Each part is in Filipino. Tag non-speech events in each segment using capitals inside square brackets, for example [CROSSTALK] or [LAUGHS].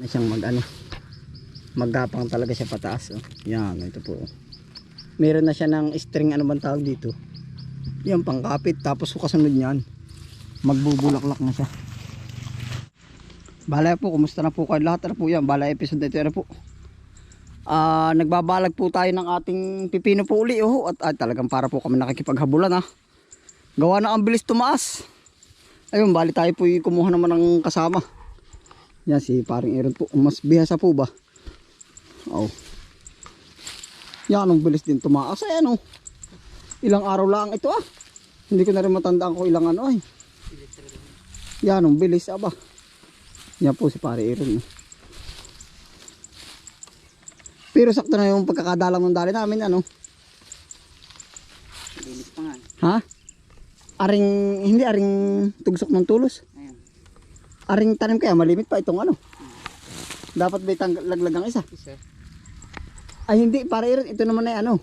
na siyang mag ano maggapang talaga siya pataas oh. yan ito po. Meron na siya ng string ano bang tawag dito? Yan pangkapit tapos kasunod niyan magbubulaklak na siya. Balay po kumusta na po kayo? Lahat ano po yan? Balay episode na ito ano po? Ah, nagbabalag po tayo ng ating pipino po uli oh. At, at talagang para po kami nakikipaghabulan ah. Gawa na ang bilis tumaas. Ayun bali tayo po kumuha naman ng kasama yan si paring Aaron po. Mas bihasa po ba? Oh. Yan ang bilis din tumaas. Ayan oh ilang araw lang ito ah. Hindi ko na rin matandaan ko ilang ano ay. Yan ang bilis aba yan po si pare Aaron pero sakto na yung pagkakadalang ng dali namin ano? Linis pa nga. ha? Aring hindi aring tugsok ng tulos. Aring tanim kaya malimit pa itong ano dapat may tang laglagang isa Isa. ay hindi para iron ito naman ay ano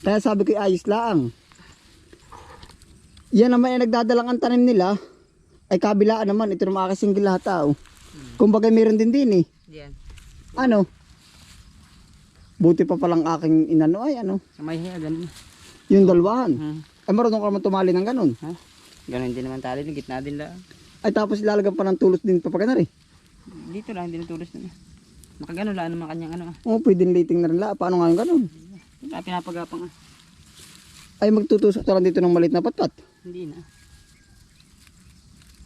kaya sabi ko ayos lang yan naman ay nagdadalang ang tanim nila ay kabilaan naman ito naman akasinggil lahat tao kumbaga meron din din eh Diyan. ano buti pa palang aking inano ay ano Sa may hiya, ganun. yung dalwahan Hmm. ay marunong ka naman tumali ng ganun Ha? Ganun din naman tali. Gitna din lang. Ay tapos ilalagyan pa ng tulos din pa pagana rin Dito lang, hindi natulos na. Nakagano lang naman kanyang ano ah. oh pwedeng liting na rin la paano nga yung ganun Wala pinapagapang ah. ay magtutusok ka lang dito ng maliit na patpat Hindi na.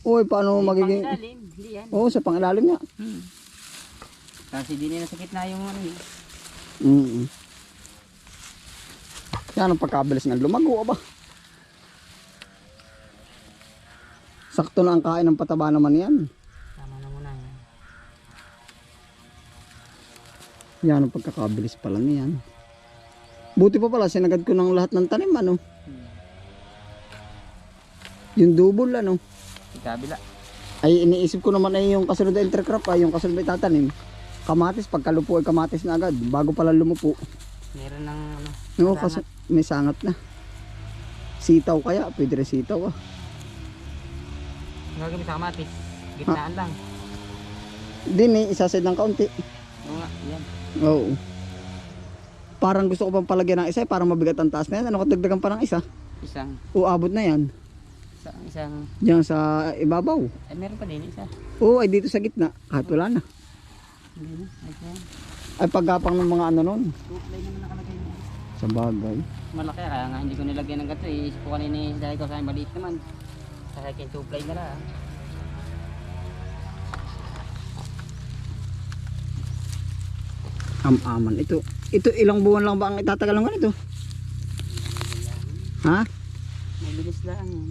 Uy, paano magiging... Pangilalim. Hindi yan. Oo, sa pangilalim niya. Hmm. Kasi di na sa gitna yung ano eh. Mm Yan ang pagkabilis ng lumago, aba. Sakto na ang kain ng pataba naman yan. Tama na muna yan. Yan ang pagkakabilis pala niyan. Buti pa pala, sinagad ko ng lahat ng tanim, ano. Hmm. Yung double, ano. Sa kabila. Ay, iniisip ko naman ay yung kasunod na intercrop, ay yung kasunod na itatanim. Kamatis, pagkalupo ay kamatis na agad, bago pala lumupo. Meron ng ano. Oo, kasi may sangat na. Sitaw kaya, pwede rin sitaw ah. Gagawin sa kamatis. Gitnaan lang. Din eh, isasid ng kaunti. Oo nga. Yan. Oo. Parang gusto ko pang palagyan ng isa, eh, parang mabigat ang taas na yan. Ano ko dagdagan pa ng isa? Isang. O abot na yan. Isang. Isang. Diyan sa ibabaw. Eh, meron pa din isa. Oo, ay dito sa gitna. Kahit wala na. Hindi na. Na yan. Ay pagkapang ng mga ano nun. Two play naman nakalagay mo. Sa bagay. Malaki kaya nga hindi ko nilagyan ng gato eh. Isip ko kanina eh, dahil ko sa maliit naman. Sa akin two play na lang. Am-aman. Ito, ito ilang buwan lang ba ang itatagal ng ganito? Ha? Mabilis lang yan.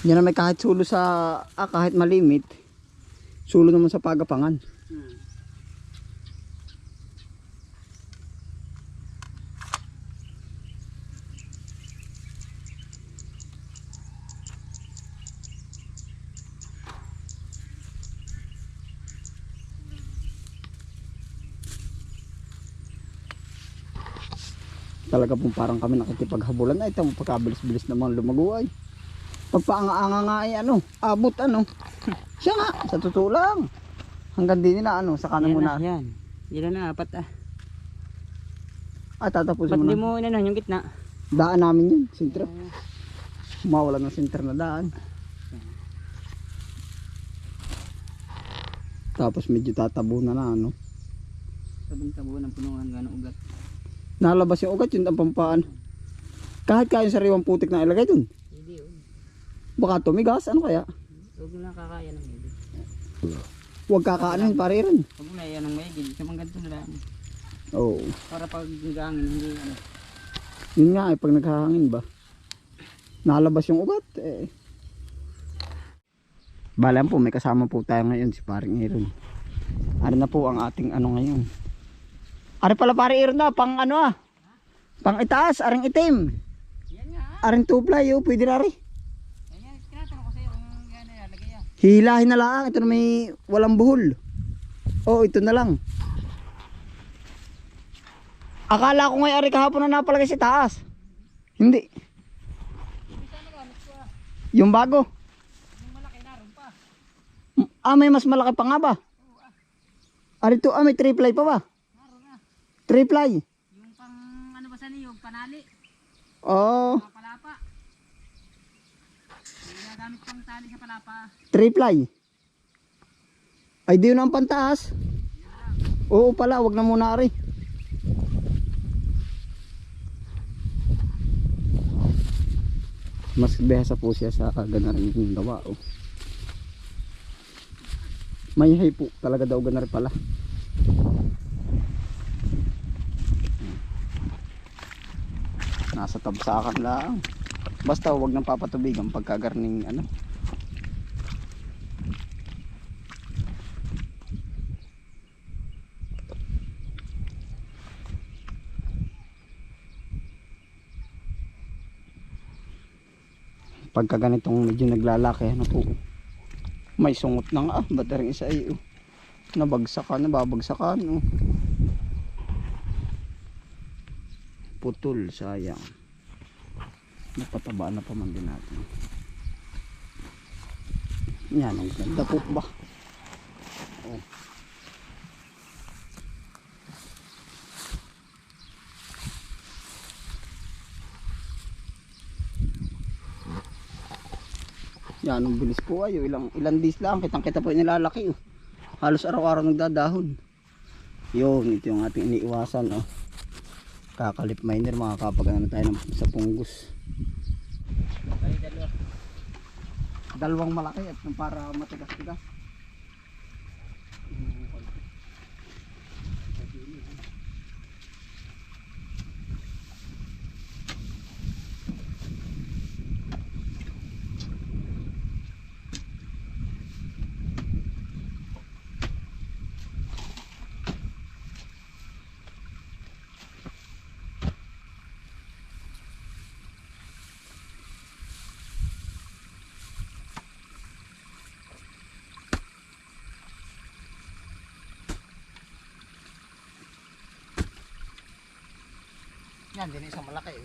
Yan na may kahit sulo sa, ah, kahit malimit. Sulo naman sa pagapangan. Talaga pong parang kami nakikipaghabulan na ito pagkabilis-bilis naman lumago ay. Pagpaanga-anga nga ay ano, abot ano. [LAUGHS] Siya nga, sa totoo lang. Hanggang din nila ano, sa kanan Yan mo na, yan. Yan na, apat ah. Ah, tatapusin mo na. mo inano yung gitna? Daan namin yun, sintro. Mawala ng sinter na daan. Tapos medyo tatabo na na ano. Sabon tabo ng punungan gano'ng ugat. Nalabas yung ugat, yun ang pampaan. Kahit kaya yung sariwang putik na ilagay dun. Hindi oh. Baka tumigas, ano kaya? Huwag na kakaya ng hindi. Huwag kakaanin, pare rin. Huwag na yan ng mayigil. Sa mga ganito na lang. Oo. Para pag nagangin, hindi ano. Yun nga eh, pag naghahangin ba? Nalabas yung ugat eh. Balan po, may kasama po tayo ngayon si paring Aaron. Ano na po ang ating ano ngayon. Ari pala pare Aaron na, pang ano ah. Pang itaas, aring itim. Yan nga. Aring tublay, oh, pwede na rin. Yan, tinatanong ko sa'yo kung yan na lagay yan. Hilahin na lang, ito na may walang buhol. Oh, ito na lang. Akala ko ngayon ari kahapon na napalagay sa taas. Hindi. Yung bago. Yung malaki naroon pa. Ah, may mas malaki pa nga ba? Ah, dito, ah, may three ply pa ba? Three ply. Yung pang ano ba sa niyo, panali, Oh, mga palapa. May ginagamit pang tali sa palapa. three ply. Ay, di yun ang pantaas. Oo pala, wag na muna rin. Mas behasa po siya sa ganarin yung gawa. Oh. May hay po talaga daw ganar pala. Nasa tabsakan lang. Basta wag nang papatubigan pagkagarning ano. Pagka ganitong medyo naglalaki ano po. May sungot na nga, ba't rin isa ay oh. Nabagsakan, nababagsakan oh. Putol, sayang. Napataba na pa man din natin. Yan, ang ganda po ba? Oh. Yan, ang bilis po ay. oh. Ilang, ilang days lang. Kitang kita po nilalaki. Oh. Halos araw-araw nagdadahon. Yun, ito yung ating iniiwasan. Oh. Kakalip miner, makakapag ano tayo ng, sa dalawa. Dalawang malaki at para matigas-tigas. Yan, din isang malaki. Eh.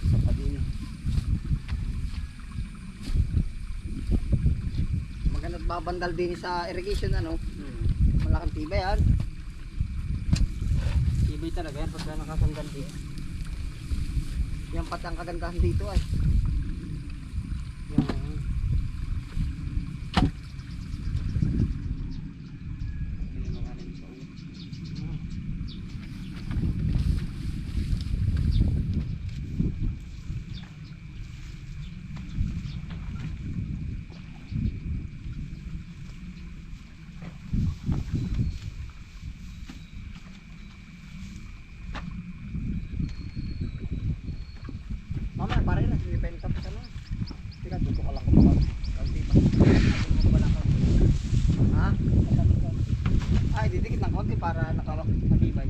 Isa pa din. Babandal din sa irrigation ano. Hmm. Malaking tiba yan. Ibay talaga yan pagka nakasandal din. Yan pati ang kagandahan dito ay. Yung pinamakalan sa ulo. Mama, pare na, hindi pa yung tapos ano. Tika, tuto ka lang kumabag. Kalti pa. Ha? Ay, didikit ng konti para nakawak matibay.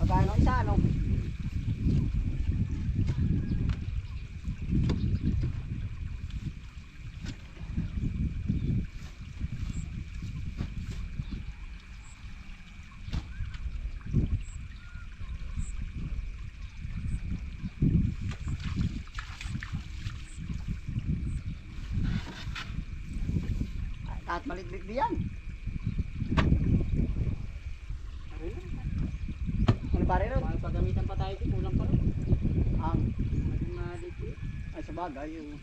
Pagkaya ng isa, ano? Ay, kahit malitlit di yan. Ano pare ron? Mahal pagamitan pa tayo ito, kulang pa rin. Ang, Maging maliit yun. ay sa bagay, yung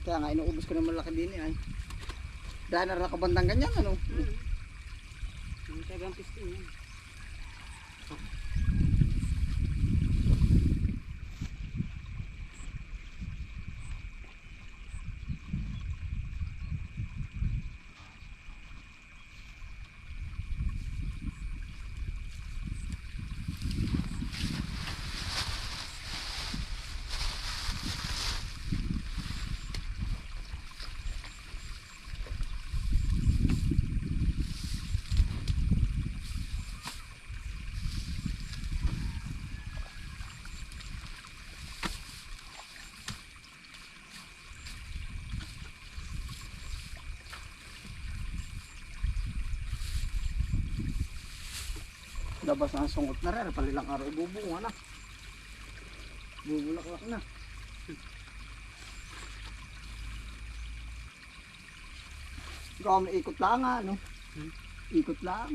Kaya nga inuubos ko ng malaki din ay. Dahil na nakabandang ganyan ano. Yung tagang pistin yan. Labas ang sungot na rin. Palilang araw ibubunga na. Bubulaklak na. Ikaw may ikot lang nga, no? Hmm? Ikot lang.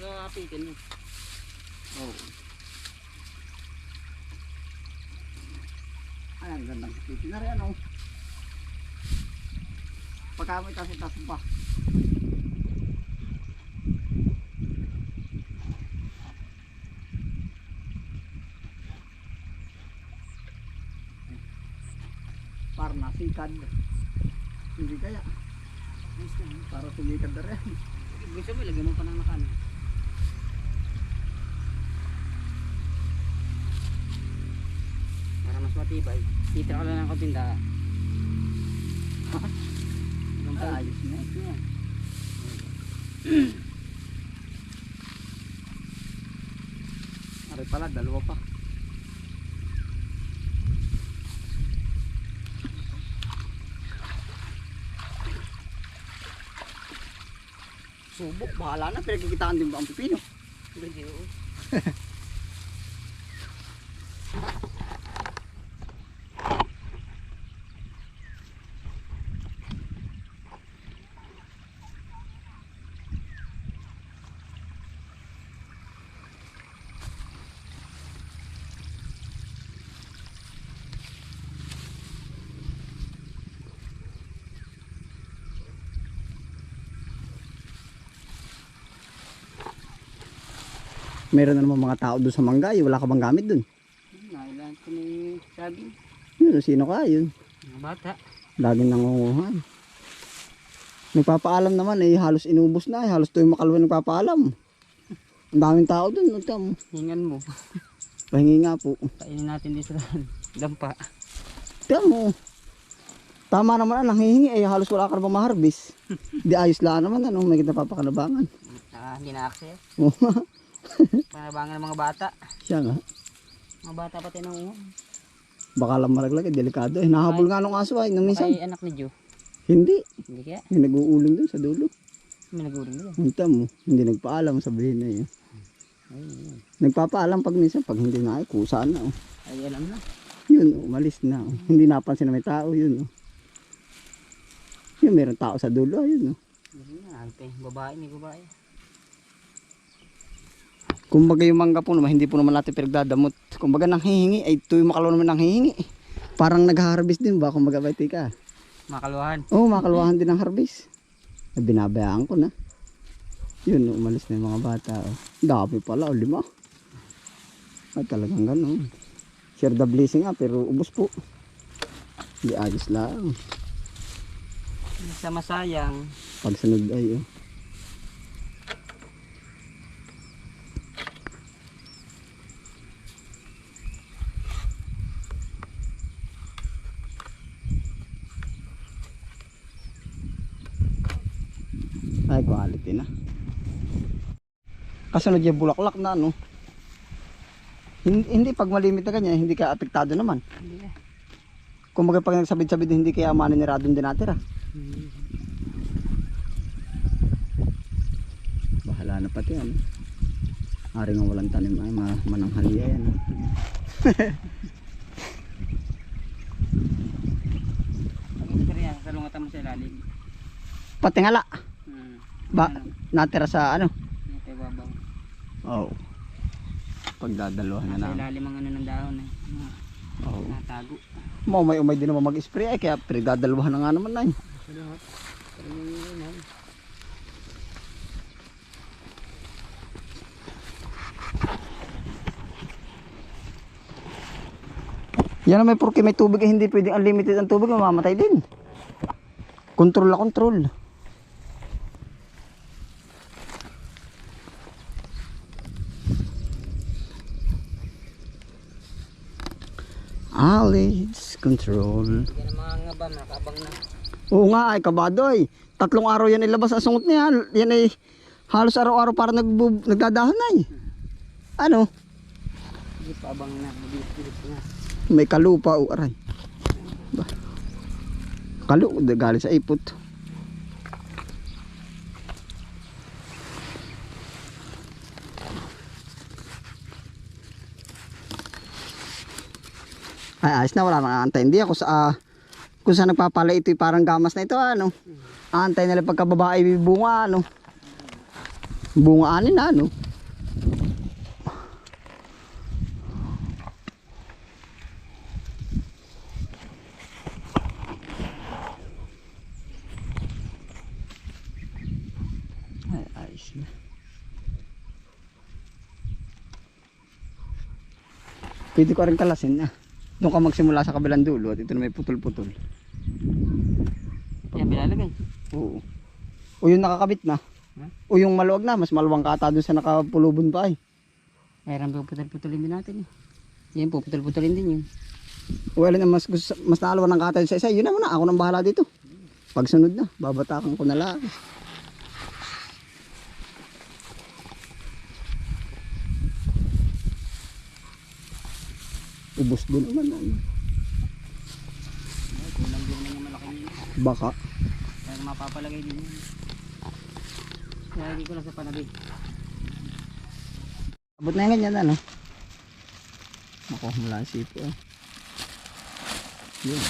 Sa apitin mo. Oo. Ay, ang gandang kapiti na rin, ano? Pagka may taso-taso Para nasikad. Hindi kaya. Para sumikad na rin. Gusto mo, ilagay mo pa ng nakan. Para mas matibay. Titra ko lang ng kabinda. Hanggang pa. Ayos na. Yan. [CLEARS THROAT] Ari pala, dalawa pa. Subok, bahala na. Pinagkikitaan din ba ang pipino? Pwede, oo. [LAUGHS] Meron na naman mga tao doon sa Manggay. Wala ka bang gamit doon? Nailan ko ni sabi. Yun, sino ka? Yun. Mga bata. Laging nangunguhan. Nagpapaalam naman eh, halos inubos na eh. Halos tuwing makaluwa nagpapaalam. Ang daming tao doon. No, tam. Hingan mo. Pahingi nga po. Kainin natin din sa dampa. Tiyan mo. Tama naman ang hihingi eh. Halos wala ka na maharbis. [LAUGHS] Di ayos lang naman ano. May kita papakanabangan. Ah, hindi na access. [LAUGHS] Panabangan ng mga bata. Siya nga. Mga bata pati nang uwan. Baka lang malaglag eh. Delikado eh. Nahabol nga nung aso ay. Nung minsan. Kay anak ni Joe. Hindi. Hindi kaya. May nag-uuling doon sa dulo. May naguling nila. Hinta mo. Hindi nagpaalam. Sabihin na yun. Ay. Nagpapaalam pag minsan. Pag hindi na ay kusaan na. Oh. Ay, alam na. Yun, oh, umalis na. Oh. Hindi napansin na may tao. Yun. Oh. Yun, meron tao sa dulo. Ayun. Oh. Yun na. Babae, may babae. Kumbaga yung mangga po naman, hindi po naman natin pinagdadamot. Kumbaga nang hihingi, ay tuwing makalaw naman nang hihingi. Parang nag-harvest din ba? Kumbaga ba ka? Makaluhan. Oo, oh, makaluwahan din ng harvest. Ay, binabayaan ko na. Yun, umalis na yung mga bata. Oh. Dami pala, o lima. Ay, talagang ganun. Share the blessing nga, pero ubos po. Hindi ayos lang. Sa masayang. Pagsunod ay, oh. Ay, quality na. Kasunod yung bulaklak na, no? Hindi, hindi pag malimit na ganyan, hindi ka apektado naman. Hindi na. Kung mga pag nagsabit-sabit, hindi kaya maninirado din natira. Bahala na pati ano. Ari nga walang tanim ay ma mananghaliya yan. ah. Salungatan mo sa ilalim. Pati ngala. Hmm. Ba Ano? natira sa ano? Oo. Oh. Pagdadalawan na Nasa namin. ilalim ang ano ng dahon eh. Mga Oo. natago. Mo may umay din naman mag-spray ay kaya pinagdadalawan na nga naman na yun. Sa lahat. Pero yung yun, yun. Yan naman porque may tubig eh, hindi pwedeng unlimited ang tubig, mamamatay din. Control na control. Alice control. Mga ngaba, nakabang na. Oo nga ay kabado ay. Tatlong araw yan ilabas ang sungot niya. Yan ay halos araw-araw para nagbub, nagdadahon ay. Ano? Hindi pa abang na, bilis-bilis na. May kalupa o aray. Ba. Kalu, galing sa ipot. Ay, ayos na, wala nang aantay. Hindi ako sa, ah, kung saan nagpapala ito, parang gamas na ito, ano. Aantay nila pagkababa ay bunga, ano. Bunga anin, ano. Pwede ko rin kalasin na. Doon ka magsimula sa kabilang dulo at ito na may putol-putol. Yan, bilalagay. Oo. O yung nakakabit na. Ha? O yung maluwag na, mas maluwang ka ata doon sa nakapulubon pa eh. Mayroon pa putol-putulin din natin eh. Yan po, putol-putulin din yun. O alin ang mas, gusto, mas naalawan ng kata sa isa, yun na muna, ako nang bahala dito. Pagsunod na, babatakan ko na lang. Ubus doon naman. Ano. Ay, kulang din naman yung malaki yun. Baka. Kaya mapapalagay din yun. Kaya hindi ko lang sa panabig. Abot na yung ganyan ano. Ako, mula ang sipo eh. Yun.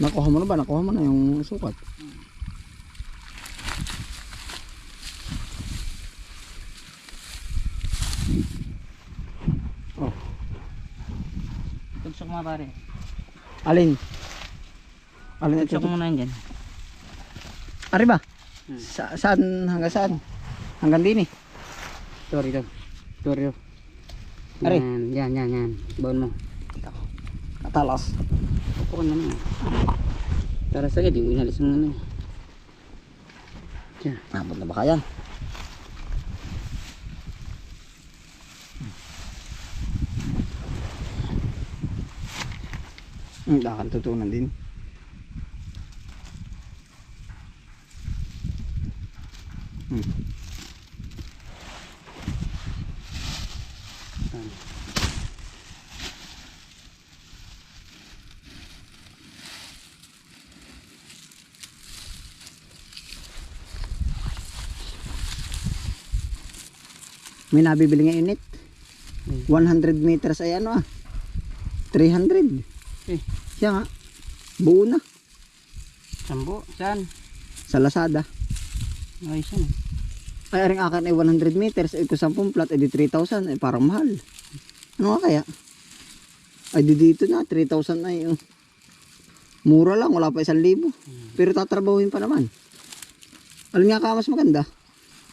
Nakuha mo na ba? Nakuha mo na yung sukat. Oh, Tugsok mga pare. alin? Alin ito? Tugsok muna yan dyan. Ari ba? Hmm. Sa, saan? Hanggang saan? Hanggang din eh. Sorry daw. Sorry daw. Are. Yan, yan, yan, yan. Baon mo. Katalas. Upo ka naman. Tara sa di mo inalis mo na. Diyan. Nabot na ba kaya? Hmm, dakan tutunan din. Hmm. May nabibili nga unit. Hmm. 100 meters ay ano ah. 300. Eh, Siya nga. Buo na. sambo. Saan? Sa Lazada. Ayos yan. Ay, aring akin ay 100 meters. Ay, kung 10 plat, ay di 3,000. Ay, parang mahal. Ano nga kaya? Ay, di dito na. 3,000 na yun. Mura lang. Wala pa 1,000. Pero tatrabahuin pa naman. Alin nga ka mas maganda?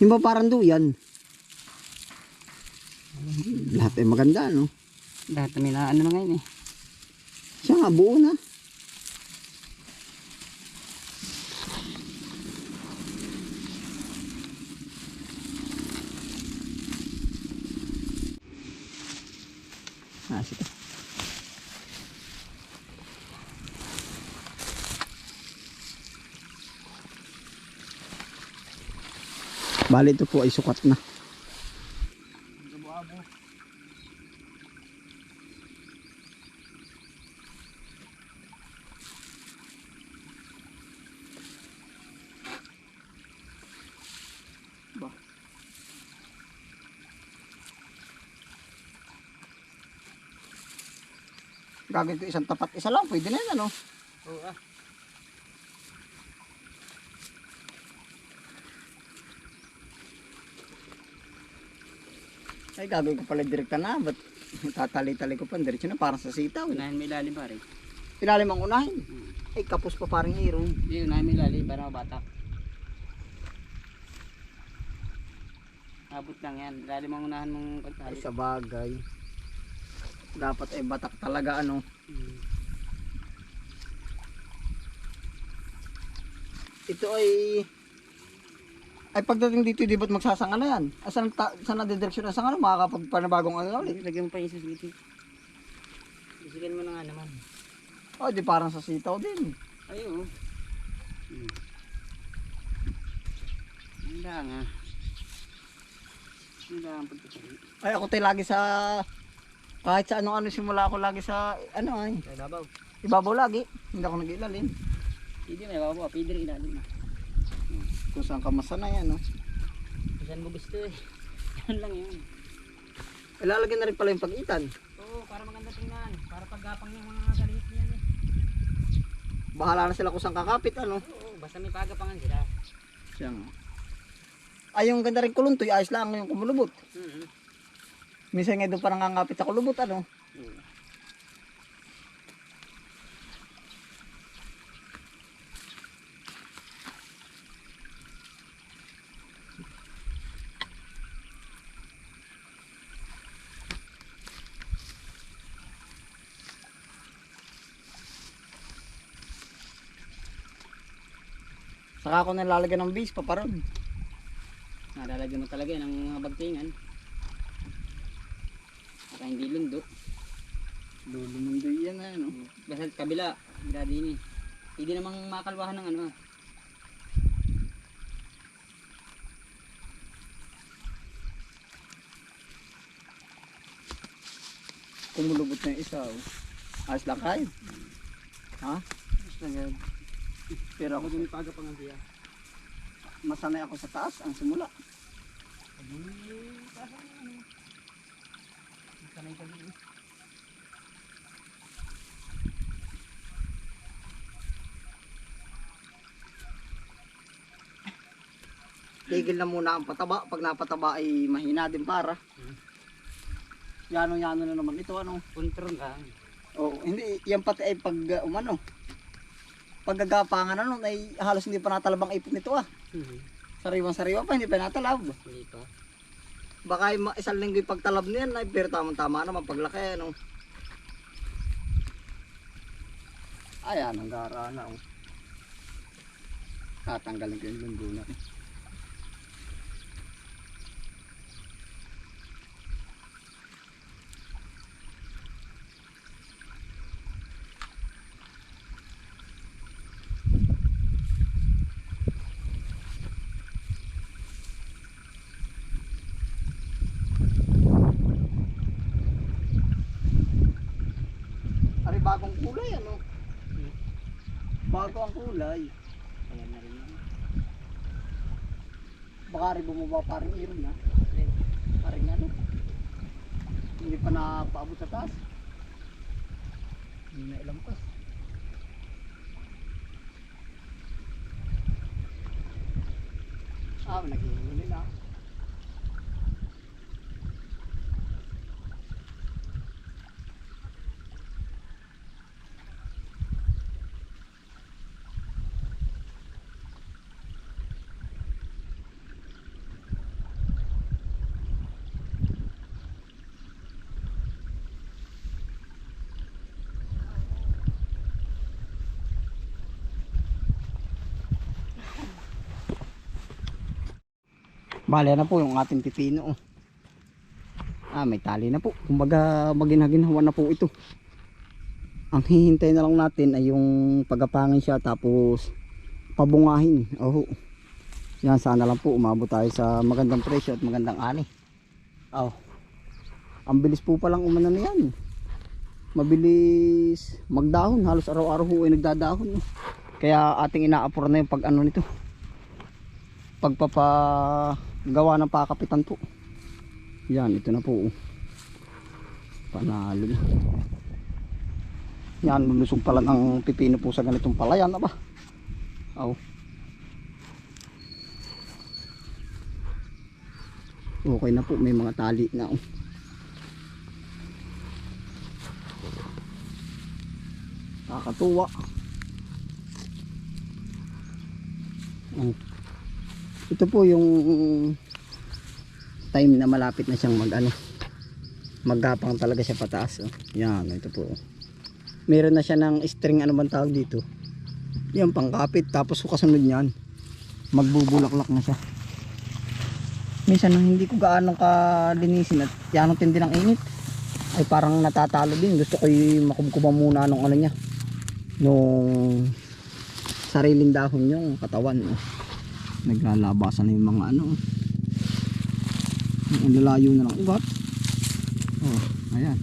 Yung parang duyan? Lahat ay maganda, no? Lahat may na ano na ngayon eh. Siya nga, buo na. Ah, sige. Bali ito po ay sukat na. Gagawin ko isang tapat isa lang, pwede na yan ano. Oo ah. Ay gagawin ko pala direkta na, ba't tatali-tali ko pa, diretso na parang sa sitaw. Unahin mo ilalim pare. Ilalim ang unahin. Ay kapos pa parang hero. Hindi, unahin mo ilalim para mabatak. Abot lang yan. Dali mo unahan mong Ay, pagtali. sa bagay. Dapat ay batak talaga ano. Ito ay ay pagdating dito di ba't magsasanga na yan? Asan ta, saan na didireksyon ng sanga no? Makakapagpanabagong ano ulit? Lagyan mo pa yung isus dito. Bisigan mo na nga naman. O di parang sa sitaw din. Ay, oo. Hmm. Nga. Ang pagtatali. Ay ako tayo lagi sa kahit sa ano ano simula ako lagi sa ano ay ibabaw. ibabaw lagi. Hindi ako nag-ilalim. Pwede may ibabaw. Pwede rin ilalim na. Kung saan ka masanay ano. Kung saan mo gusto eh. [LAUGHS] Yan lang yun. Ilalagyan na rin pala yung pagitan. Oo, para maganda tingnan. Para paggapang yung mga galit niyan eh. Bahala na sila kung saan kakapit ano. Oo, basta may pagapangan sila. Siya nga. Ay yung ganda rin kuluntoy, ayos lang yung kumulubot. Mm-hmm. Minsan nga doon parang ngangapit sa kulubot ano. Saka ako nalalagyan ng base paparon. Nalalagyan mo talaga ng mga bagtingan. Para hindi lundo. Lulumundo yan ano. Basta sa kabila, din eh. Hindi namang makalwahan ng ano ah. Kumulubot na yung isa. Oh. Ayos lang kayo. Ha? Basta nga. Pero ako din pagapangan siya. masanay ako sa taas ang simula. Sanay ka din eh. Tigil na muna ang pataba. Pag napataba ay mahina din para. Yano yano na naman ito ano. Kontrol lang. Oh, hindi yan pati ay pag uh, umano. Paggagapangan ano ay halos hindi pa natalabang ipot nito ah. Sariwang sariwa pa hindi pa natalab. Hindi pa. Baka isang linggo yung pagtalab niyan ay pero tamang tama naman paglaki ano. Ayan ang gara na oh. Tatanggalin ko yung na. Ari bagong kulay ano. Bago ang kulay. Ayan na rin yun. Baka rin bumaba parang iron na. Parang ano. Hindi pa napaabot sa taas. Hindi na ilampas. Ah, naghihuli na. Bale na po yung ating pipino. Ah, may tali na po. Kumbaga maginaginhawa na po ito. Ang hihintay na lang natin ay yung pagapangin siya tapos pabungahin. Oh. Yan sana lang po umabot tayo sa magandang presyo at magandang ani. Oh. Ang bilis po palang umano na yan. Mabilis magdahon. Halos araw-araw ho ay nagdadahon. Kaya ating inaapura na yung pag ano nito pagpapagawa ng pakapitan po. Yan, ito na po. oh. Panalo na. Yan, lulusog pala ng pipino po sa ganitong palayan. Aba. Aw. Okay na po, may mga tali na. Oh. Nakakatuwa. Oh. Ito po yung time na malapit na siyang mag ano maggapang talaga siya pataas oh. yan ito po meron na siya ng string ano bang tawag dito yan pangkapit tapos kasunod niyan magbubulaklak na siya minsan hindi ko gaano kalinisin at yan ang tindi ng init ay parang natatalo din gusto ko yung makubkuba muna nung ano niya nung sariling dahon yung katawan oh. Naglalabasan na yung mga ano oh. ang lalayo na ng ugat oh ayan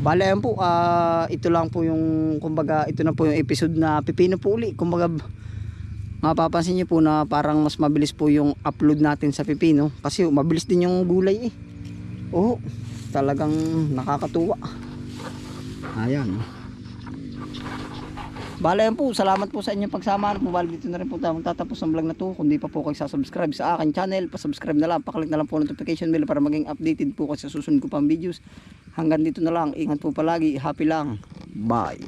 Bale, ayan po, ah, ito lang po yung, kumbaga, ito na po yung episode na pipino po uli. Kumbaga, mapapansin niyo po na parang mas mabilis po yung upload natin sa pipino. Kasi mabilis din yung gulay eh. Oo, talagang nakakatuwa. Ayan. Bale, ayan po, salamat po sa inyong pagsama. Po, bale, dito na rin po tayo magtatapos ng vlog na to. Kung di pa po kayo sasubscribe sa akin channel, pasubscribe na lang, paklik na lang po notification bell para maging updated po kayo sa susunod ko pang videos. Hanggang dito na lang. Ingat po palagi. Happy lang. Bye.